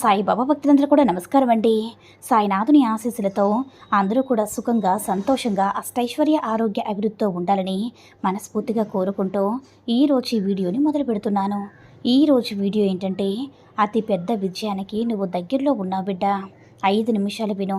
సాయిబాబా భక్తులందరూ కూడా నమస్కారం అండి. సాయినాథుని ఆశీస్సులతో అందరూ కూడా సుఖంగా సంతోషంగా అష్టైశ్వర్య ఆరోగ్య అభివృద్ధితో ఉండాలని మనస్ఫూర్తిగా కోరుకుంటూ ఈరోజు ఈ వీడియోని మొదలు పెడుతున్నాను. ఈరోజు వీడియో ఏంటంటే అతి పెద్ద విజయానికి నువ్వు దగ్గరలో ఉన్నావు బిడ్డ. ఐదు నిమిషాలు విను.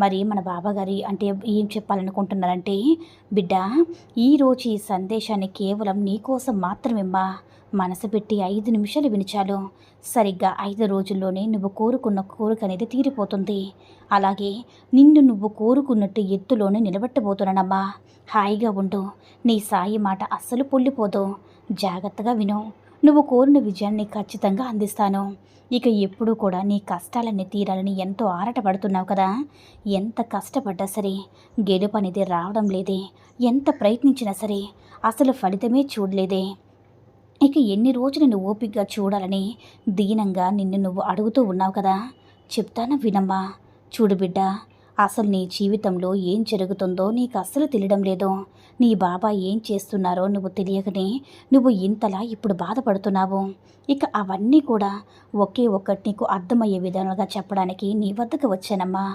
మరి మన బాబాగారి అంటే ఏం చెప్పాలనుకుంటున్నారంటే బిడ్డ ఈరోజు ఈ సందేశాన్ని కేవలం నీకోసం మాత్రమేమ్మా. మనసు పెట్టి ఐదు నిమిషాలు వినిచాలు. సరిగ్గా ఐదు రోజుల్లోనే నువ్వు కోరుకున్న కోరిక అనేది తీరిపోతుంది. అలాగే నిన్ను నువ్వు కోరుకున్నట్టు ఎత్తులోనే నిలబెట్టబోతున్నానమ్మా. హాయిగా ఉండు. నీ సాయి మాట అస్సలు పొల్లిపోదు. జాగ్రత్తగా విను. నువ్వు కోరిన విజయాన్ని ఖచ్చితంగా అందిస్తాను. ఇక ఎప్పుడూ కూడా నీ కష్టాలన్నీ తీరాలని ఎంతో ఆరాటపడుతున్నావు కదా. ఎంత కష్టపడ్డా సరే గెలుపు అనేది రావడం లేదే. ఎంత ప్రయత్నించినా సరే అసలు ఫలితమే చూడలేదే. ఇక ఎన్ని రోజులు నువ్వు ఓపికగా చూడాలని దీనంగా నిన్ను నువ్వు అడుగుతూ ఉన్నావు కదా. చెప్తానా వినమ్మా? చూడు బిడ్డ అసలు నీ జీవితంలో ఏం జరుగుతుందో నీకు అస్సలు తెలియడం లేదు. నీ బాబా ఏం చేస్తున్నారో నువ్వు తెలియకనే నువ్వు ఇంతలా ఇప్పుడు బాధపడుతున్నావు. ఇక అవన్నీ కూడా ఒకే ఒక్కటి నీకు అర్థమయ్యే విధానాలుగా చెప్పడానికి నీ వద్దకు వచ్చానమ్మా.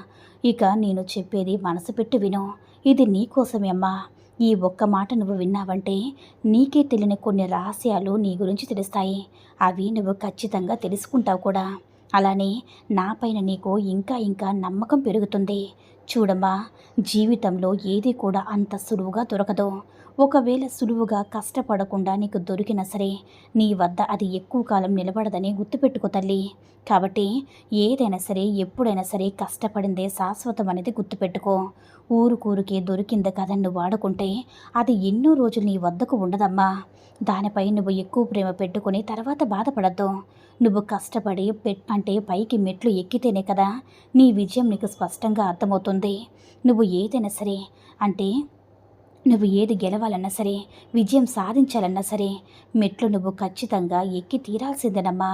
ఇక నేను చెప్పేది మనసు పెట్టి విను. ఇది నీకోసమే అమ్మా. ఈ ఒక్క మాట నువ్వు విన్నావంటే నీకే తెలియని కొన్ని రహస్యాలు నీ గురించి తెలుస్తాయి. అవి నువ్వు ఖచ్చితంగా తెలుసుకుంటావు కూడా. అలానే నాపైన నీకు ఇంకా ఇంకా నమ్మకం పెరుగుతుంది. చూడమ్మా జీవితంలో ఏది కూడా అంత సులువుగా దొరకదు. ఒకవేళ సులువుగా కష్టపడకుండా నీకు దొరికినా సరే నీ వద్ద అది ఎక్కువ కాలం నిలబడదని గుర్తుపెట్టుకో తల్లి. కాబట్టి ఏదైనా సరే ఎప్పుడైనా సరే కష్టపడిందే శాశ్వతం అనేది గుర్తుపెట్టుకో ఊరుకూరుకే దొరికింది కదా నువ్వు వాడుకుంటే అది ఎన్నో రోజులు నీ వద్దకు ఉండదమ్మా. దానిపై నువ్వు ఎక్కువ ప్రేమ పెట్టుకుని తర్వాత బాధపడద్దు. నువ్వు కష్టపడి పెట్ అంటే పైకి మెట్లు ఎక్కితేనే కదా నీ విజయం నీకు స్పష్టంగా అర్థమవుతుంది. నువ్వు ఏదైనా సరే అంటే నువ్వు ఏది గెలవాలన్నా సరే విజయం సాధించాలన్నా సరే మెట్లు నువ్వు ఖచ్చితంగా ఎక్కి తీరాల్సిందేనమ్మా.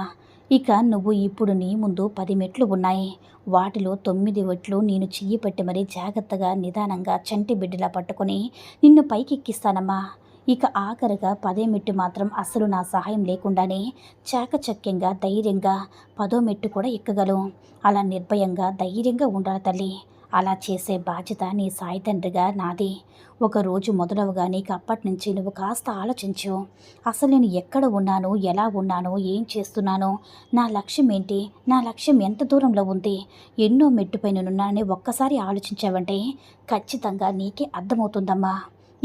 ఇక నువ్వు ఇప్పుడు నీ ముందు పది మెట్లు ఉన్నాయి. వాటిలో తొమ్మిది ఒట్లు నేను చెయ్యి పెట్టి మరీ జాగ్రత్తగా నిదానంగా చంటి బిడ్డలా పట్టుకొని నిన్ను పైకెక్కిస్తానమ్మా. ఇక ఆఖరిగా పదే మెట్టు మాత్రం అసలు నా సహాయం లేకుండానే చాకచక్యంగా ధైర్యంగా పదో మెట్టు కూడా ఎక్కగలం అలా నిర్భయంగా ధైర్యంగా ఉండాలి తల్లి. అలా చేసే బాధ్యత నీ సాయి తండ్రిగా నాది. ఒకరోజు మొదలవగా నీకు అప్పటి నుంచి నువ్వు కాస్త ఆలోచించు. అసలు నేను ఎక్కడ ఉన్నాను? ఎలా ఉన్నాను? ఏం చేస్తున్నాను? నా లక్ష్యం ఏంటి? నా లక్ష్యం ఎంత దూరంలో ఉంది? ఎన్నో మెట్టుపైన ఉన్నానని ఒక్కసారి ఆలోచించావంటే ఖచ్చితంగా నీకే అర్థమవుతుందమ్మా.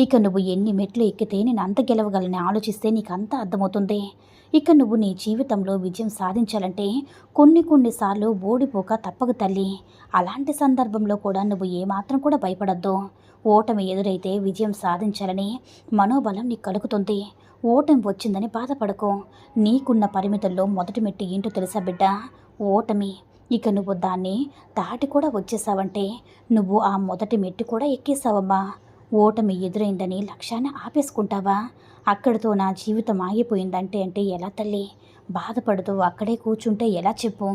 ఇక నువ్వు ఎన్ని మెట్లు ఎక్కితే నేను అంత గెలవగలని ఆలోచిస్తే నీకు అంత అర్థమవుతుంది. ఇక నువ్వు నీ జీవితంలో విజయం సాధించాలంటే కొన్ని కొన్నిసార్లు ఓడిపోక తప్పక తల్లి. అలాంటి సందర్భంలో కూడా నువ్వు ఏమాత్రం కూడా భయపడద్దు. ఓటమి ఎదురైతే విజయం సాధించాలని మనోబలం నీకు కలుగుతుంది. ఓటమి వచ్చిందని బాధపడకు. నీకున్న పరిమితుల్లో మొదటి మెట్టు ఏంటో తెలుసా బిడ్డ? ఓటమి. ఇక నువ్వు దాన్ని దాటి కూడా వచ్చేసావంటే నువ్వు ఆ మొదటి మెట్టు కూడా ఎక్కేసావమ్మా. ఓటమి ఎదురైందని లక్ష్యాన్ని ఆపేసుకుంటావా? అక్కడితో నా జీవితం ఆగిపోయిందంటే అంటే ఎలా తల్లి? బాధపడుతూ అక్కడే కూర్చుంటే ఎలా చెప్పు?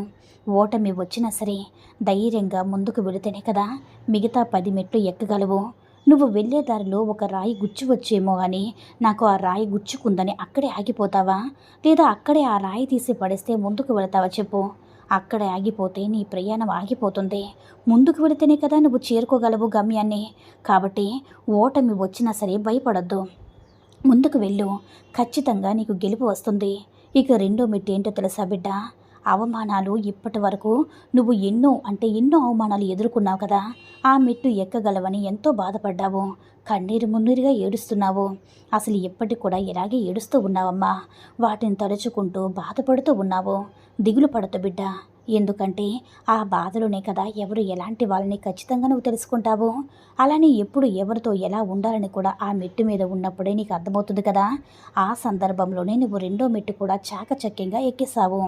ఓటమి వచ్చినా సరే ధైర్యంగా ముందుకు వెళితేనే కదా మిగతా పది మెట్లు ఎక్కగలవు. నువ్వు వెళ్ళే దారిలో ఒక రాయి గుచ్చి వచ్చేమో అని నాకు ఆ రాయి గుచ్చుకుందని అక్కడే ఆగిపోతావా? లేదా అక్కడే ఆ రాయి తీసి పడేస్తే ముందుకు వెళతావా చెప్పు? అక్కడే ఆగిపోతే నీ ప్రయాణం ఆగిపోతుంది. ముందుకు వెళితేనే కదా నువ్వు చేరుకోగలవు గమ్యాన్ని. కాబట్టి ఓటమి వచ్చినా సరే భయపడద్దు. ముందుకు వెళ్ళు. ఖచ్చితంగా నీకు గెలుపు వస్తుంది. ఇక రెండో మెట్టు ఏంటో తెలుసా బిడ్డ? అవమానాలు ఇప్పటి వరకు నువ్వు ఎన్నో అంటే ఎన్నో అవమానాలు ఎదుర్కొన్నావు కదా. ఆ మెట్టు ఎక్కగలవని ఎంతో బాధపడ్డావు. కన్నీరు మున్నీరుగా ఏడుస్తున్నావు. అసలు ఇప్పటికి కూడా ఇలాగే ఏడుస్తూ ఉన్నావమ్మా. వాటిని తలుచుకుంటూ బాధపడుతూ ఉన్నావు. దిగులు పడత బిడ్డ. ఎందుకంటే ఆ బాధలోనే కదా ఎవరు ఎలాంటి వాళ్ళని ఖచ్చితంగా నువ్వు తెలుసుకుంటావు? అలానే ఎప్పుడు ఎవరితో ఎలా ఉండాలని కూడా ఆ మెట్టు మీద ఉన్నప్పుడే నీకు అర్థమవుతుంది కదా? ఆ సందర్భంలోనే నువ్వు రెండో మెట్టు కూడా చాకచక్యంగా ఎక్కేసావు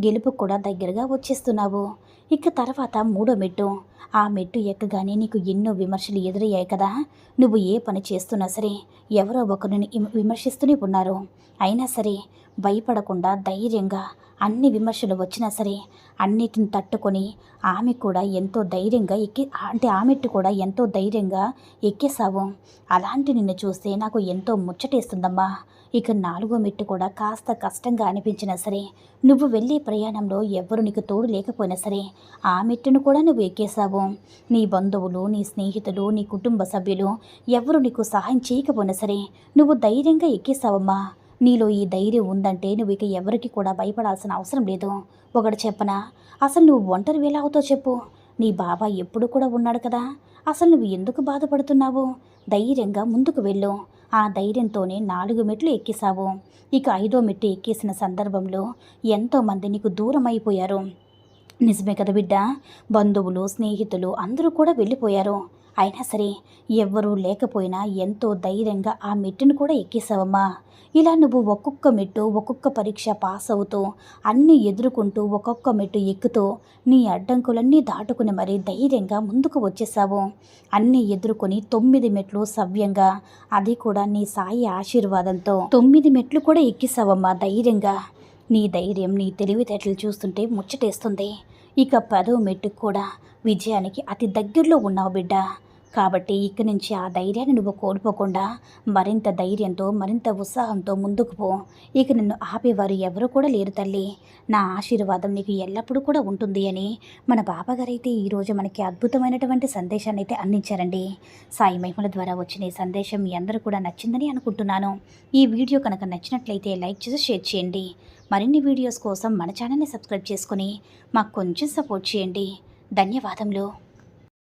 గెలుపు కూడా దగ్గరగా వచ్చేస్తున్నావు. ఇక తర్వాత మూడో మెట్టు. ఆ మెట్టు ఎక్కగానే నీకు ఎన్నో విమర్శలు ఎదురయ్యాయి కదా? నువ్వు ఏ పని చేస్తున్నా సరే ఎవరో ఒకరిని విమర్శిస్తూనే ఉన్నారు. అయినా సరే భయపడకుండా ధైర్యంగా అన్ని విమర్శలు వచ్చినా సరే అన్నిటిని తట్టుకొని ఆమె కూడా ఎంతో ధైర్యంగా ఎక్కి అంటే ఆమెట్టు కూడా ఎంతో ధైర్యంగా ఎక్కేసావు అలాంటి నిన్ను చూస్తే నాకు ఎంతో ముచ్చటేస్తుందమ్మా. ఇక నాలుగో మెట్టు కూడా కాస్త కష్టంగా అనిపించినా సరే నువ్వు వెళ్ళే ప్రయాణంలో ఎవ్వరు నీకు తోడు లేకపోయినా సరే ఆ మెట్టును కూడా నువ్వు ఎక్కేసావు నీ బంధువులు నీ స్నేహితులు నీ కుటుంబ సభ్యులు ఎవరు నీకు సహాయం చేయకపోయినా సరే నువ్వు ధైర్యంగా ఎక్కేసావమ్మా నీలో ఈ ధైర్యం ఉందంటే నువ్వు ఇక ఎవరికి కూడా భయపడాల్సిన అవసరం లేదు. ఒకటి చెప్పనా అసలు నువ్వు ఒంటరి ఎలా చెప్పు. నీ బాబా ఎప్పుడు కూడా ఉన్నాడు కదా. అసలు నువ్వు ఎందుకు బాధపడుతున్నావు? ధైర్యంగా ముందుకు వెళ్ళు. ఆ ధైర్యంతోనే నాలుగు మెట్లు ఎక్కేశావు. ఇక ఐదో మెట్టు ఎక్కేసిన సందర్భంలో ఎంతోమంది నీకు దూరం అయిపోయారు. నిజమే కదా బిడ్డ. బంధువులు స్నేహితులు అందరూ కూడా వెళ్ళిపోయారు. అయినా సరే ఎవ్వరూ లేకపోయినా ఎంతో ధైర్యంగా ఆ మెట్టును కూడా ఎక్కేసావమ్మా ఇలా నువ్వు ఒక్కొక్క మెట్టు ఒక్కొక్క పరీక్ష పాస్ అవుతూ అన్నీ ఎదుర్కొంటూ ఒక్కొక్క మెట్టు ఎక్కుతూ నీ అడ్డంకులన్నీ దాటుకుని మరీ ధైర్యంగా ముందుకు వచ్చేసావు అన్నీ ఎదుర్కొని తొమ్మిది మెట్లు సవ్యంగా అది కూడా నీ సాయి ఆశీర్వాదంతో. తొమ్మిది మెట్లు కూడా ఎక్కేసావమ్మా ధైర్యంగా. నీ ధైర్యం నీ తెలివితేటలు చూస్తుంటే ముచ్చటేస్తుంది. ఇక పదో మెట్టుకు కూడా విజయానికి అతి దగ్గరలో ఉన్నావు బిడ్డ. కాబట్టి ఇక నుంచి ఆ ధైర్యాన్ని నువ్వు కోల్పోకుండా మరింత ధైర్యంతో మరింత ఉత్సాహంతో ముందుకు పో. ఇక నిన్ను ఆపేవారు ఎవరు కూడా లేరు తల్లి. నా ఆశీర్వాదం నీకు ఎల్లప్పుడూ కూడా ఉంటుంది అని మన బాబాగారైతే ఈరోజు మనకి అద్భుతమైనటువంటి సందేశాన్ని అయితే అందించారండి. సాయి మహిమల ద్వారా వచ్చిన ఈ సందేశం మీ అందరూ కూడా నచ్చిందని అనుకుంటున్నాను. ఈ వీడియో కనుక నచ్చినట్లయితే లైక్ చేసి షేర్ చేయండి. మరిన్ని వీడియోస్ కోసం మన ఛానల్ని సబ్స్క్రైబ్ చేసుకుని మాకు కొంచెం సపోర్ట్ చేయండి. ధన్యవాదములు.